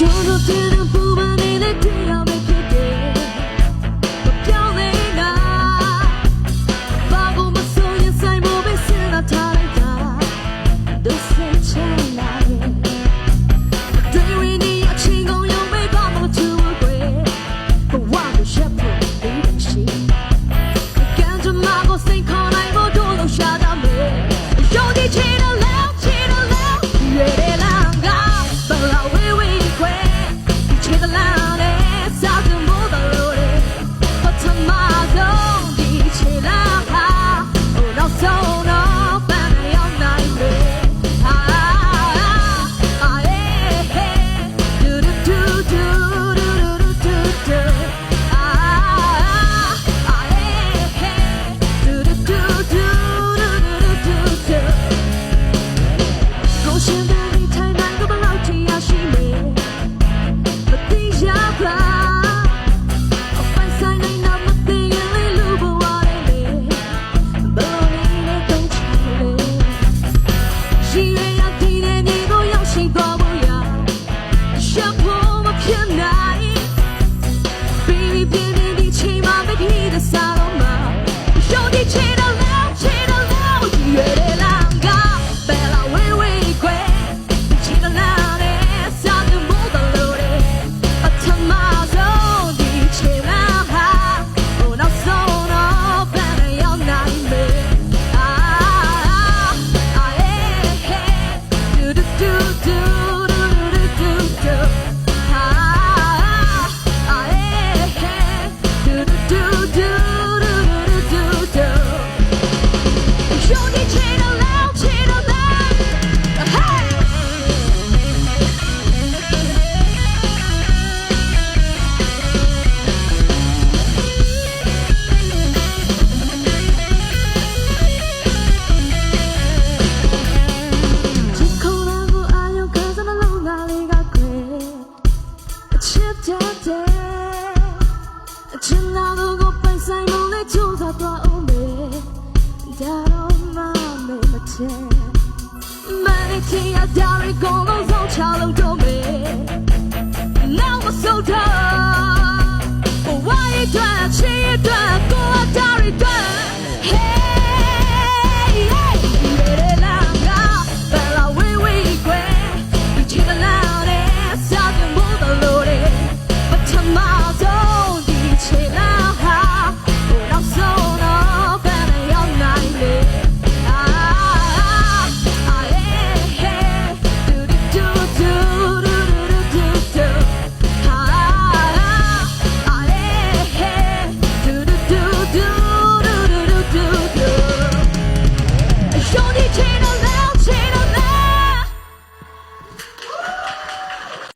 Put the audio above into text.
Yo no tiene သွားဦးမေဒါတော့မမေမချဲမချီရဒါရီကိုလုံးဆောင်ချလို့တော့မေ Now I'm so tired